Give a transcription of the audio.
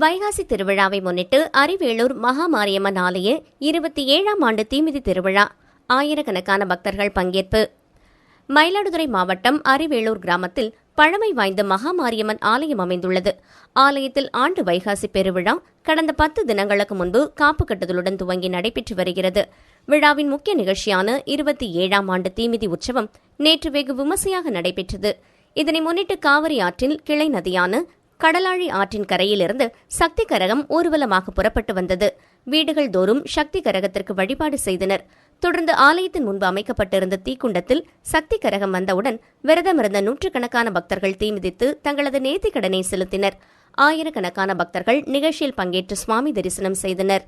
வைகாசி திருவிழாவை முன்னிட்டு அறிவேலூர் மகாமாரியம்மன் ஆலய இருபத்தி ஏழாம் ஆண்டு தீமிதி திருவிழா. ஆயிரக்கணக்கான பக்தர்கள் பங்கேற்பு. மயிலாடுதுறை மாவட்டம் அறிவேலூர் கிராமத்தில் பழமை வாய்ந்த மகாமாரியம்மன் ஆலயம் அமைந்துள்ளது. ஆலயத்தில் ஆண்டு வைகாசி பெருவிழா கடந்த பத்து தினங்களுக்கு முன்பு காப்பு கட்டுதலுடன் துவங்கி நடைபெற்று வருகிறது. விழாவின் முக்கிய நிகழ்ச்சியான இருபத்தி ஏழாம் ஆண்டு தீமிதி உற்சவம் நேற்று வெகு விமர்சையாக நடைபெற்றது. இதனை முன்னிட்டு காவிரி ஆற்றில் கிளை நதியான கடலாழி ஆற்றின் கரையிலிருந்து சக்தி கரகம் ஊர்வலமாக புறப்பட்டு வந்தது. வீடுகள் தோறும் சக்தி கரகத்திற்கு வழிபாடு செய்தனர். தொடர்ந்து ஆலயத்தின் முன்பு அமைக்கப்பட்டிருந்த தீக்குண்டத்தில் சக்தி கரகம் வந்தவுடன் விரதமிருந்த நூற்றுக்கணக்கான பக்தர்கள் தீமிதித்து தங்களது நேர்த்திக் கடனை செலுத்தினர். ஆயிரக்கணக்கான பக்தர்கள் நிகழ்ச்சியில் பங்கேற்று சுவாமி தரிசனம் செய்தனர்.